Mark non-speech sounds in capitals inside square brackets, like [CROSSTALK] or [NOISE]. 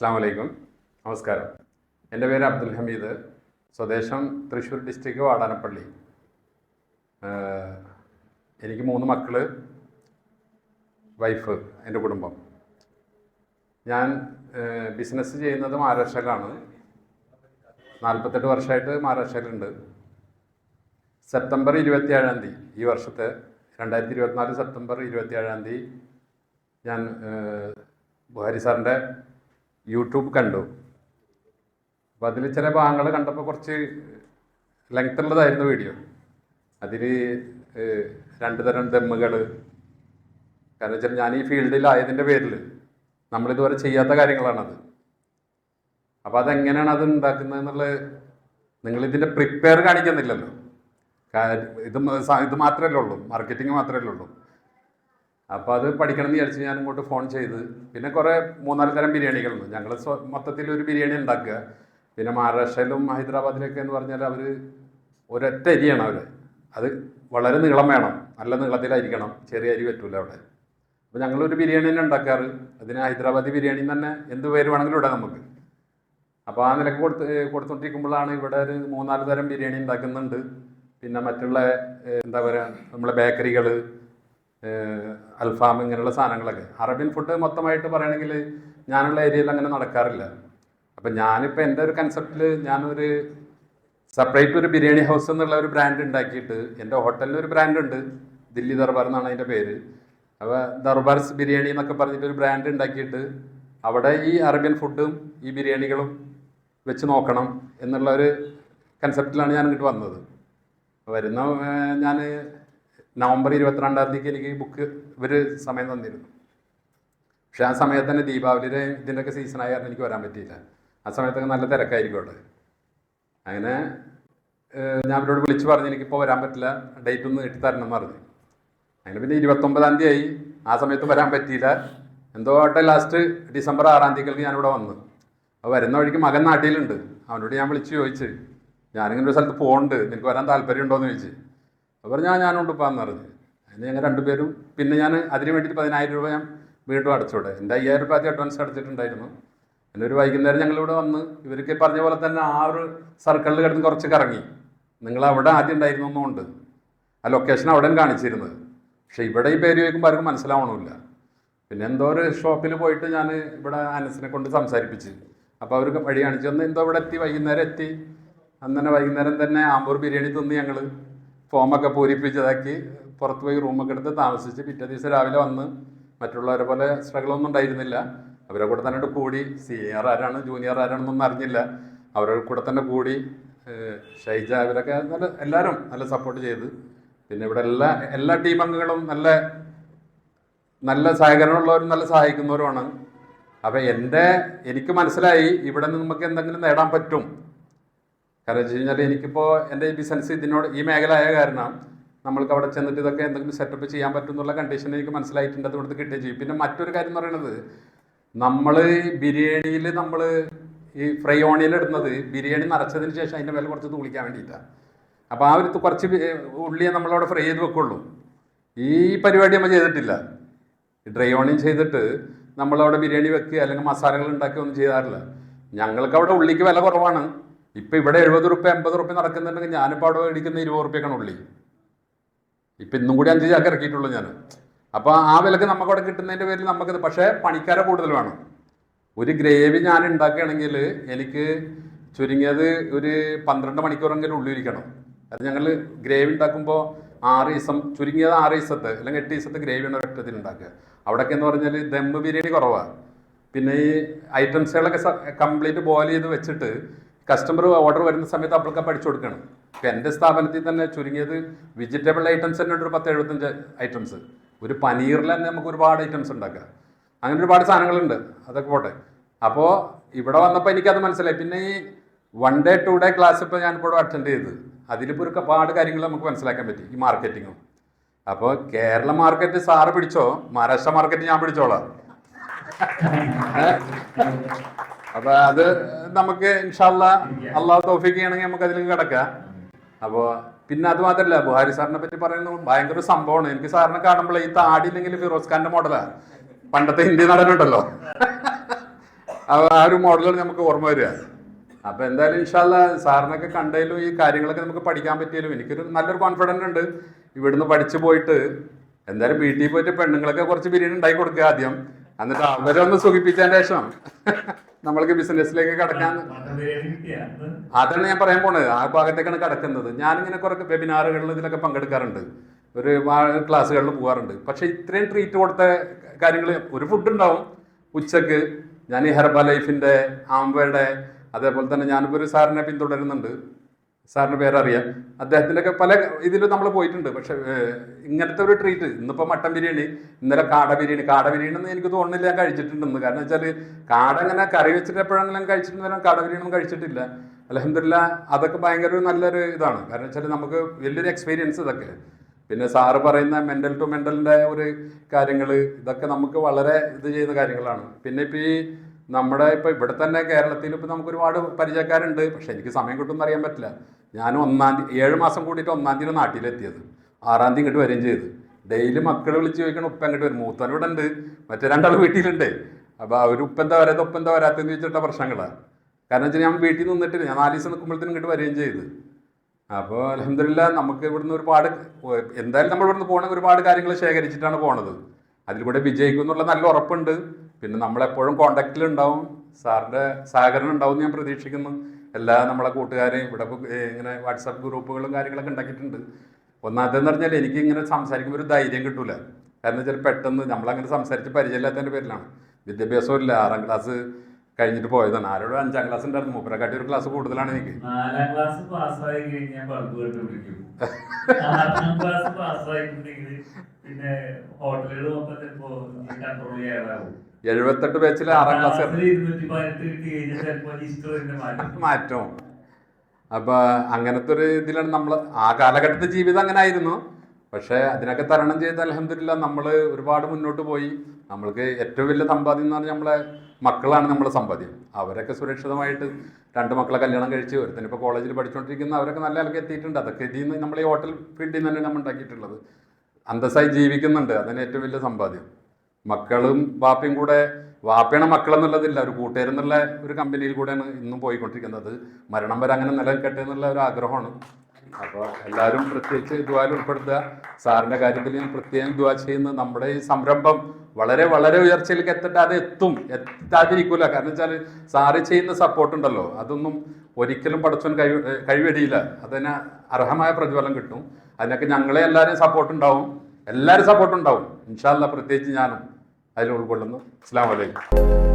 അസ്സാം വലൈക്കും നമസ്കാരം. എന്റെ പേര് അബ്ദുൽ ഹമീദ് സ്വദേശം തൃശ്ശൂർ ഡിസ്ട്രിക്ട് വാടാനപ്പള്ളി. എനിക്ക് മൂന്ന് മക്കൾ വൈഫ് എന്റെ കുടുംബം. ഞാൻ ബിസിനസ് ചെയ്യുന്നത് മഹാരാഷ്ട്രയിലാണ്. നാൽപ്പത്തെട്ട് വർഷമായിട്ട് മഹാരാഷ്ട്രയിലുണ്ട്. സെപ്റ്റംബർ ഇരുപത്തിയേഴാം തീയതി ഈ വർഷത്തെ രണ്ടായിരത്തി ഇരുപത്തിനാല് സെപ്റ്റംബർ ഇരുപത്തിയേഴാം തീയതി ഞാൻ ബുഹാരി സാറിന്റെ യൂട്യൂബ് കണ്ടു. അപ്പം അതിൽ ചില ഭാഗങ്ങൾ കണ്ടപ്പോൾ കുറച്ച് ലെങ്ത് ഉള്ളതായിരുന്നു വീഡിയോ അതിൽ രണ്ട് തരം ദമ്മുകൾ കാരണം വെച്ചാൽ ഞാൻ ഈ ഫീൽഡിലായതിന്റെ പേരിൽ നമ്മളിതുവരെ ചെയ്യാത്ത കാര്യങ്ങളാണത്. അപ്പോൾ അതെങ്ങനെയാണ് അത് ഉണ്ടാക്കുന്നത് എന്നുള്ളത് നിങ്ങളിതിന്റെ പ്രിപ്പയർ കാണിക്കുന്നില്ലല്ലോ ഇത് ഇത് മാത്രമല്ലേ ഉള്ളൂ. മാർക്കറ്റിംഗ് മാത്രമല്ലേ ഉള്ളൂ. അപ്പോൾ അത് പഠിക്കണം എന്ന് വിചാരിച്ച് ഞാൻ ഇങ്ങോട്ട് ഫോൺ ചെയ്ത്. പിന്നെ കുറേ മൂന്നാൽ തരം ബിരിയാണികളുണ്ട്. ഞങ്ങൾ മൊത്തത്തിൽ ഒരു ബിരിയാണി ഉണ്ടാക്കുക. പിന്നെ മഹാരാഷ്ട്രയിലും ഹൈദരാബാദിലൊക്കെ എന്ന് പറഞ്ഞാൽ അവർ ഒരൊറ്റ അരിയാണ് അവർ അത് വളരെ നീളം വേണം. നല്ല നീളത്തിലായിരിക്കണം. ചെറിയ അരി പറ്റൂല അവിടെ. അപ്പോൾ ഞങ്ങളൊരു ബിരിയാണി തന്നെ ഉണ്ടാക്കാറ്. അതിന് ഹൈദരാബാദി ബിരിയാണി തന്നെ എന്ത് പേര് വേണമെങ്കിലും ഇടാം നമുക്ക്. അപ്പോൾ ആ നിലയ്ക്ക് കൊടുത്ത് കൊടുത്തോണ്ടിരിക്കുമ്പോഴാണ് ഇവിടെ ഒരു മൂന്നാൽ തരം ബിരിയാണി ഉണ്ടാക്കുന്നുണ്ട്. പിന്നെ മറ്റുള്ള എന്താ പറയുക നമ്മളെ ബേക്കറികൾ അൽഫാം ഇങ്ങനെയുള്ള സാധനങ്ങളൊക്കെ. അറബ്യൻ ഫുഡ് മൊത്തമായിട്ട് പറയുകയാണെങ്കിൽ ഞാനുള്ള ഏരിയയിൽ അങ്ങനെ നടക്കാറില്ല. അപ്പം ഞാനിപ്പോൾ എന്റെ ഒരു കൺസെപ്റ്റിൽ ഞാനൊരു സെപ്പറേറ്റ് ഒരു ബിരിയാണി ഹൗസ് എന്നുള്ള ഒരു ബ്രാൻഡ് ഉണ്ടാക്കിയിട്ട് എന്റെ ഹോട്ടലിന് ഒരു ബ്രാൻഡ് ഉണ്ട്. ദില്ലി ദർബാർ എന്നാണ് അതിന്റെ പേര്. അപ്പോൾ ദർബാർസ് ബിരിയാണി എന്നൊക്കെ പറഞ്ഞിട്ട് ഒരു ബ്രാൻഡ് ഉണ്ടാക്കിയിട്ട് അവിടെ ഈ അറേബ്യൻ ഫുഡും ഈ ബിരിയാണികളും വെച്ച് നോക്കണം എന്നുള്ള ഒരു കൺസെപ്റ്റിലാണ് ഞാൻ ഇങ്ങോട്ട് വന്നത്. വരുന്ന ഞാൻ നവംബർ ഇരുപത്തിരണ്ടാം തീയതിക്ക് എനിക്ക് ബുക്ക് ഇവർ സമയം തന്നിരുന്നു. പക്ഷെ ആ സമയത്ത് തന്നെ ദീപാവലിയുടെ ഇതിന്റെയൊക്കെ സീസണായ കാരണം എനിക്ക് വരാൻ പറ്റിയില്ല. ആ സമയത്തൊക്കെ നല്ല തിരക്കായിരിക്കും അവിടെ. അങ്ങനെ ഞാൻ അവരോട് വിളിച്ച് പറഞ്ഞു എനിക്കിപ്പോൾ വരാൻ പറ്റില്ല. ഡേറ്റ് ഒന്ന് നീട്ടി തരണം എന്ന് പറഞ്ഞു. അങ്ങനെ പിന്നെ ഇരുപത്തൊമ്പതാം തീയതി ആയി. ആ സമയത്ത് വരാൻ പറ്റിയില്ല. എന്തോ ആട്ടെ ലാസ്റ്റ് ഡിസംബർ ആറാം തീയതിക്ക് ഞാനിവിടെ വന്നു. അപ്പോൾ വരുന്ന വഴിക്ക് മകൻ നാട്ടിലുണ്ട്. അവനോട് ഞാൻ വിളിച്ച് ചോദിച്ച് ഞാനിങ്ങനെ ഒരു സ്ഥലത്ത് പോകുന്നുണ്ട് നിനക്ക് വരാൻ താല്പര്യം ഉണ്ടോ ചോദിച്ചു. അപ്പോൾ പറഞ്ഞാൽ ഞാനുണ്ട് ഇപ്പം പറഞ്ഞു. അതിന് ഞങ്ങൾ രണ്ടുപേരും പിന്നെ ഞാൻ അതിന് വേണ്ടിയിട്ട് പതിനായിരം രൂപ ഞാൻ വീണ്ടും അടച്ചോടെ എന്റെ അയ്യായിരം രൂപ ആദ്യം അഡ്വാൻസ് അടച്ചിട്ടുണ്ടായിരുന്നു. പിന്നെ ഒരു വൈകുന്നേരം ഞങ്ങളിവിടെ വന്ന് ഇവർക്ക് പറഞ്ഞ പോലെ തന്നെ ആ ഒരു സർക്കിളിൽ കിടന്ന് കുറച്ച് കറങ്ങി. നിങ്ങൾ അവിടെ ആദ്യം ഉണ്ടായിരുന്നു ഉണ്ടായിരുന്നൊന്നുമുണ്ട് ആ ലൊക്കേഷൻ അവിടെ കാണിച്ചിരുന്നത്. പക്ഷേ ഇവിടെ ഈ പേര് ചോദിക്കുമ്പോൾ ആർക്കും മനസ്സിലാവണമില്ല. പിന്നെ എന്തോ ഒരു ഷോപ്പിൽ പോയിട്ട് ഞാൻ ഇവിടെ അനസിനെ കൊണ്ട് സംസാരിപ്പിച്ച്. അപ്പോൾ അവർക്ക് വഴി കാണിച്ചു തന്നെ എന്തോ ഇവിടെ എത്തി വൈകുന്നേരം എത്തി. അന്നേരം വൈകുന്നേരം തന്നെ ആമ്പൂർ ബിരിയാണി തിന്ന് ഞങ്ങൾ ഫോമൊക്കെ പൂരിപ്പിച്ചതാക്കി പുറത്ത് പോയി റൂമൊക്കെ എടുത്ത് താമസിച്ച് പിറ്റേ ദിവസം രാവിലെ വന്ന് മറ്റുള്ളവരെ പോലെ സ്ട്രഗിളൊന്നും ഉണ്ടായിരുന്നില്ല. അവരെ കൂടെ തന്നെ കൂടി. സീനിയർ ആരാണ് ജൂനിയർ ആരാണെന്നൊന്നും അറിഞ്ഞില്ല. അവരുടെ കൂടെ തന്നെ കൂടി ഷൈജ ഇവരൊക്കെ നല്ല എല്ലാവരും നല്ല സപ്പോർട്ട് ചെയ്ത്. പിന്നെ ഇവിടെ എല്ലാ എല്ലാ ടീം അംഗങ്ങളും നല്ല നല്ല സഹകരണമുള്ളവരും നല്ല സഹായിക്കുന്നവരുമാണ്. അപ്പം എന്റെ എനിക്ക് മനസ്സിലായി ഇവിടെ നിന്ന് നമുക്ക് എന്തെങ്കിലും നേടാൻ പറ്റും. കാരണം വെച്ച് കഴിഞ്ഞാൽ എനിക്കിപ്പോൾ എന്റെ ഈ ബിസിനസ് ഇതിനോട് ഈ മേഖല ആയ കാരണം നമ്മൾക്ക് അവിടെ ചെന്നിട്ട് ഇതൊക്കെ എന്തെങ്കിലും സെറ്റപ്പ് ചെയ്യാൻ പറ്റും എന്നുള്ള കണ്ടീഷൻ എനിക്ക് മനസ്സിലായിട്ടുണ്ട് അത് ഇവിടുത്തെ കിട്ടുകയും ചെയ്യും. പിന്നെ മറ്റൊരു കാര്യം എന്ന് പറയുന്നത് നമ്മൾ ബിരിയാണിയിൽ നമ്മൾ ഈ ഫ്രൈ ഓണിയൻ ഇടുന്നത് ബിരിയാണി നിറച്ചതിന് ശേഷം അതിന്റെ മേലെ കുറച്ച് തൂളിക്കാൻ വേണ്ടിയിട്ടാണ് അപ്പോൾ ആ ഒരു കുറച്ച് ഉള്ളിയെ നമ്മളവിടെ ഫ്രൈ ചെയ്ത് വെക്കുള്ളൂ. ഈ പരിപാടി നമ്മൾ ചെയ്തിട്ടില്ല. ഡ്രൈ ഓണിയൻ ചെയ്തിട്ട് നമ്മളവിടെ ബിരിയാണി വെക്കുക അല്ലെങ്കിൽ മസാലകൾ ഉണ്ടാക്കുക ഒന്നും ചെയ്യാറില്ല. ഞങ്ങൾക്ക് അവിടെ ഉള്ളിക്ക് വില കുറവാണ്. ഇപ്പം ഇവിടെ എഴുപത് റുപ്യ എൺപത് റുപ്യ നടക്കുന്നുണ്ടെങ്കിൽ ഞാനിപ്പോൾ അവിടെ മേടിക്കുന്ന ഇരുപത് റുപ്യക്കാണ് ഉള്ളി. ഇപ്പം ഇന്നും കൂടി അഞ്ച് ചാക്ക് ഇറക്കിയിട്ടുള്ളൂ ഞാൻ. അപ്പോൾ ആ വിലക്ക് നമുക്ക് അവിടെ കിട്ടുന്നതിന്റെ പേരിൽ നമുക്ക് പക്ഷേ പണിക്കാരെ കൂടുതൽ വേണം. ഒരു ഗ്രേവി ഞാൻ ഉണ്ടാക്കുകയാണെങ്കിൽ എനിക്ക് ചുരുങ്ങിയത് ഒരു പന്ത്രണ്ട് മണിക്കൂറെങ്കിലും ഉള്ളിരിക്കണം അത് ഞങ്ങൾ ഗ്രേവി ഉണ്ടാക്കുമ്പോൾ ആറ് ദിവസം ചുരുങ്ങിയത് ആറ് ദിവസത്തെ അല്ലെങ്കിൽ എട്ട് ദിവസത്തെ ഗ്രേവിയാണ് ഒരൊറ്റത്തിൽ ഉണ്ടാക്കുക. അവിടെയൊക്കെ എന്ന് പറഞ്ഞാൽ ദമ്മ് ബിരിയാണി കുറവാണ് പിന്നെ ഈ ഐറ്റംസുകളൊക്കെ കംപ്ലീറ്റ് ബോയിൽ ചെയ്ത് വെച്ചിട്ട് കസ്റ്റമർ ഓർഡർ വരുന്ന സമയത്ത് അപ്പോഴൊക്കെ പഠിച്ചു കൊടുക്കണം. ഇപ്പം എന്റെ സ്ഥാപനത്തിൽ തന്നെ ചുരുങ്ങിയത് വെജിറ്റബിൾ ഐറ്റംസ് തന്നെ ഉണ്ട് ഒരു പത്ത് എഴുപത്തഞ്ച് ഐറ്റംസ് ഒരു പനീറിൽ തന്നെ നമുക്ക് ഒരുപാട് ഐറ്റംസ് ഉണ്ടാക്കാം. അങ്ങനെ ഒരുപാട് സാധനങ്ങളുണ്ട്. അതൊക്കെ പോട്ടെ. അപ്പോൾ ഇവിടെ വന്നപ്പോൾ എനിക്കത് മനസ്സിലായി. പിന്നെ ഈ one day two day class ഇപ്പോൾ ഞാനിപ്പോൾ അറ്റൻഡ് ചെയ്ത്. അതിലിപ്പോൾ ഒരു ഒരുപാട് കാര്യങ്ങൾ നമുക്ക് മനസ്സിലാക്കാൻ പറ്റി. ഈ മാർക്കറ്റിങ്ങും അപ്പോൾ കേരള മാർക്കറ്റ് സാറ് പിടിച്ചോ? മഹാരാഷ്ട്ര മാർക്കറ്റ് ഞാൻ പിടിച്ചോളാം. [LAUGHS] [LAUGHS] അപ്പൊ അത് നമുക്ക് ഇൻഷാല്ല അള്ളാഹു തോഫിക്ക് ചെയ്യണമെങ്കിൽ നമുക്ക് അതിലേക്ക് കിടക്കാം. അപ്പോൾ പിന്നെ അത് മാത്രല്ല ബുഹാരി സാറിനെ പറ്റി പറയുന്നത് ഭയങ്കര സംഭവമാണ്. എനിക്ക് സാറിനെ കാണുമ്പോൾ ഈ താടി ഇല്ലെങ്കിൽ ഫിറോസ് ഖാന്റെ മോഡലാ പണ്ടത്തെ ഹിന്ദി നടനുണ്ടല്ലോ. അപ്പൊ ആ ഒരു മോഡലാണ് നമുക്ക് ഓർമ്മ വരിക. അപ്പൊ എന്തായാലും ഇൻഷാല്ല സാറിനൊക്കെ കണ്ടതിലും ഈ കാര്യങ്ങളൊക്കെ നമുക്ക് പഠിക്കാൻ പറ്റിയാലും എനിക്കൊരു നല്ലൊരു കോൺഫിഡൻസ് ഉണ്ട്. ഇവിടുന്ന് പഠിച്ചു പോയിട്ട് എന്തായാലും വീട്ടിൽ പോയിട്ട് പെണ്ണുങ്ങളൊക്കെ കുറച്ച് ബിരിയാണി ഉണ്ടാക്കി കൊടുക്കുക ആദ്യം. എന്നിട്ട് അവരെ ഒന്ന് സുഖിപ്പിച്ചതിന് ശേഷം. നമ്മൾക്ക് ബിസിനസ്സിലേക്ക് കടക്കാൻ അതാണ് ഞാൻ പറയാൻ പോണത്. ആ ഭാഗത്തേക്കാണ് കടക്കുന്നത്. ഞാനിങ്ങനെ കുറെ വെബിനാറുകളിൽ ഇതിലൊക്കെ പങ്കെടുക്കാറുണ്ട്. ഒരു ക്ലാസ്സുകളിൽ പോകാറുണ്ട് പക്ഷെ ഇത്രയും ട്രീറ്റ് കൊടുത്ത കാര്യങ്ങൾ ഒരു ഫുഡ് ഉണ്ടാവും. ഉച്ചയ്ക്ക് ഞാൻ ഈ ഹെർബ ലൈഫിന്റെ ആംബയുടെ അതേപോലെ തന്നെ ഞാനിപ്പോൾ ഒരു സാറിനെ പിന്തുടരുന്നുണ്ട്. സാറിന് പേരറിയാം. അദ്ദേഹത്തിന്റെയൊക്കെ പല ഇതിൽ നമ്മൾ പോയിട്ടുണ്ട്. പക്ഷെ ഇങ്ങനത്തെ ഒരു ട്രീറ്റ് ഇന്നിപ്പോൾ മട്ടൻ ബിരിയാണി ഇന്നലെ കാട ബിരിയാണി. കാട ബിരിയാണി എന്ന് എനിക്ക് തോന്നുന്നില്ല ഞാൻ കഴിച്ചിട്ടുണ്ടെന്ന്. കാരണം വെച്ചാൽ കാട അങ്ങനെ കറി വെച്ചിട്ട് എപ്പോഴെങ്കിലും കഴിച്ചിട്ടുണ്ടെങ്കിലും കാട ബിരിയാണി ഒന്നും കഴിച്ചിട്ടില്ല. അലഹമില്ല അതൊക്കെ ഭയങ്കര ഒരു നല്ലൊരു ഇതാണ്. കാരണം വെച്ചാൽ നമുക്ക് വലിയൊരു എക്സ്പീരിയൻസ് ഇതൊക്കെ. പിന്നെ സാറ് പറയുന്ന മെന്റൽ ടു മെന്റലിന്റെ ഒരു കാര്യങ്ങൾ ഇതൊക്കെ നമുക്ക് വളരെ ഇത് ചെയ്യുന്ന കാര്യങ്ങളാണ്. പിന്നെ ഇപ്പോൾ ഈ നമ്മുടെ ഇപ്പോൾ ഇവിടെ തന്നെ കേരളത്തിൽ ഇപ്പോൾ നമുക്ക് ഒരുപാട് പരിചയക്കാരുണ്ട്. പക്ഷേ എനിക്ക് സമയം കിട്ടുമെന്ന് അറിയാൻ പറ്റില്ല. ഞാൻ ഒന്നാം തീയതി ഏഴ് മാസം കൂടിയിട്ട് ഒന്നാം തീയതി നാട്ടിലെത്തിയത്. ആറാം തീയതി ഇങ്ങോട്ട് വരികയും ചെയ്തു. ഡെയിലി മക്കൾ വിളിച്ച് ചോദിക്കണം ഉപ്പ അങ്ങോട്ട് വരും. മൂത്തവൻ ഇവിടെ ഉണ്ട്. മറ്റേ രണ്ടാൾ വീട്ടിലുണ്ട്. അപ്പോൾ അവർ ഉപ്പ എന്താ വരാത്ത ഉപ്പ എന്താ വരാത്തെന്ന് ചോദിച്ചിട്ട പ്രശ്നങ്ങളാണ് കാരണം വെച്ചാൽ ഞാൻ വീട്ടിൽ നിന്നിട്ടില്ല ഞാൻ നാല് ദിവസം നിൽക്കുമ്പോഴത്തേനും ഇങ്ങോട്ട് വരികയും ചെയ്ത്. അപ്പോൾ അലഹമില്ല നമുക്ക് ഇവിടുന്ന് ഒരുപാട് എന്തായാലും നമ്മൾ ഇവിടുന്ന് പോകണമെങ്കിൽ ഒരുപാട് കാര്യങ്ങൾ ശേഖരിച്ചിട്ടാണ് പോണത്. അതിൽ കൂടെ വിജയിക്കും എന്നുള്ള നല്ല ഉറപ്പുണ്ട്. പിന്നെ നമ്മളെപ്പോഴും കോണ്ടാക്റ്റിലുണ്ടാവും സാറിന്റെ സഹകരണം ഉണ്ടാവും എന്ന് ഞാൻ പ്രതീക്ഷിക്കുന്നു. എല്ലാ നമ്മളെ കൂട്ടുകാരെയും ഇവിടെ ഇങ്ങനെ വാട്സാപ്പ് ഗ്രൂപ്പുകളും കാര്യങ്ങളൊക്കെ ഉണ്ടാക്കിയിട്ടുണ്ട്. ഒന്നാമതെന്ന് പറഞ്ഞാൽ എനിക്ക് ഇങ്ങനെ സംസാരിക്കുമ്പോൾ ഒരു ധൈര്യം കിട്ടൂല. കാരണം വെച്ചാൽ പെട്ടെന്ന് നമ്മളങ്ങനെ സംസാരിച്ച് പരിചയമില്ലാത്തതിന്റെ പേരിലാണ്. വിദ്യാഭ്യാസവും ഇല്ല. ആറാം ക്ലാസ് കഴിഞ്ഞിട്ട് പോയതാണ്. ആരോട് അഞ്ചാം ക്ലാസ് ഉണ്ടായിരുന്നു. മൂപ്പരെക്കാട്ടി ഒരു ക്ലാസ് കൂടുതലാണ് എനിക്ക്. നാലാം ക്ലാസ് പാസ്സായി കഴിഞ്ഞാൽ ബൾബ് കേട്ട് വിളിക്കും. [LAUGHS] ആറാം ക്ലാസ് പാസ്സായിട്ടുണ്ടെങ്കിൽ പിന്നെ ഹോട്ടലുകൾ മൊത്തം ചിലപ്പോ കൺട്രോൾ ചെയ്യാറാവും എഴുപത്തെട്ട് ബാച്ചിൽ ആറാം ക്ലാസ് മാറ്റം. അപ്പൊ അങ്ങനത്തെ ഒരു ഇതിലാണ് നമ്മൾ ആ കാലഘട്ടത്തെ ജീവിതം അങ്ങനെ ആയിരുന്നു. പക്ഷേ അതിനൊക്കെ തരണം ചെയ്ത് അലഹമില്ല നമ്മൾ ഒരുപാട് മുന്നോട്ട് പോയി. നമ്മൾക്ക് ഏറ്റവും വലിയ സമ്പാദ്യം എന്ന് പറഞ്ഞാൽ നമ്മളെ മക്കളാണ് നമ്മളെ സമ്പാദ്യം. അവരൊക്കെ സുരക്ഷിതമായിട്ട് രണ്ട് മക്കളെ കല്യാണം കഴിച്ച് ഒരുത്തന്നെ ഇപ്പോൾ കോളേജിൽ പഠിച്ചുകൊണ്ടിരിക്കുന്ന അവരൊക്കെ നല്ല അലക്ക് എത്തിയിട്ടുണ്ട്. അതൊക്കെ ഇതിൽ നിന്ന് നമ്മൾ ഈ ഹോട്ടൽ ഫീൽഡിൽ നിന്ന് തന്നെ നമ്മൾ ഉണ്ടാക്കിയിട്ടുള്ളത്. അന്തസ്സായി ജീവിക്കുന്നുണ്ട്. അതിന് ഏറ്റവും വലിയ സമ്പാദ്യം. മക്കളും വാപ്പയും കൂടെ വാപ്പയാണ് മക്കളെന്നുള്ളതില്ല ഒരു കൂട്ടുകാരെന്നുള്ള ഒരു കമ്പനിയിൽ കൂടെയാണ് ഇന്നും പോയിക്കൊണ്ടിരിക്കുന്നത്. മരണം വരെ അങ്ങനെ നിലനിൽക്കട്ടെ എന്നുള്ള ഒരു ആഗ്രഹമാണ്. അപ്പോൾ എല്ലാവരും പ്രത്യേകിച്ച് ദുവാൽ ഉൾപ്പെടുത്തുക. സാറിന്റെ കാര്യത്തിൽ ഞാൻ പ്രത്യേകം ദ്വാ ചെയ്യുന്ന. നമ്മുടെ ഈ സംരംഭം വളരെ വളരെ ഉയർച്ചയിലേക്ക് എത്തട്ടെ. അത് എത്തും. എത്താതിരിക്കൂല. കാരണം വെച്ചാൽ സാറ് ചെയ്യുന്ന സപ്പോർട്ട് ഉണ്ടല്ലോ. അതൊന്നും ഒരിക്കലും പഠിച്ചവൻ കഴി കഴിവെടിയില്ല. അതിന് അർഹമായ പ്രതിഫലം കിട്ടും. അതിനൊക്കെ ഞങ്ങളെ എല്ലാവരും സപ്പോർട്ട് ഉണ്ടാവും. എല്ലാവരും സപ്പോർട്ട് ഉണ്ടാവും. ഇൻഷാല്ല പ്രത്യേകിച്ച് ഞാനും അതിൽ ഉൾക്കൊള്ളുന്നു. അസ്സാം വലൈക്കും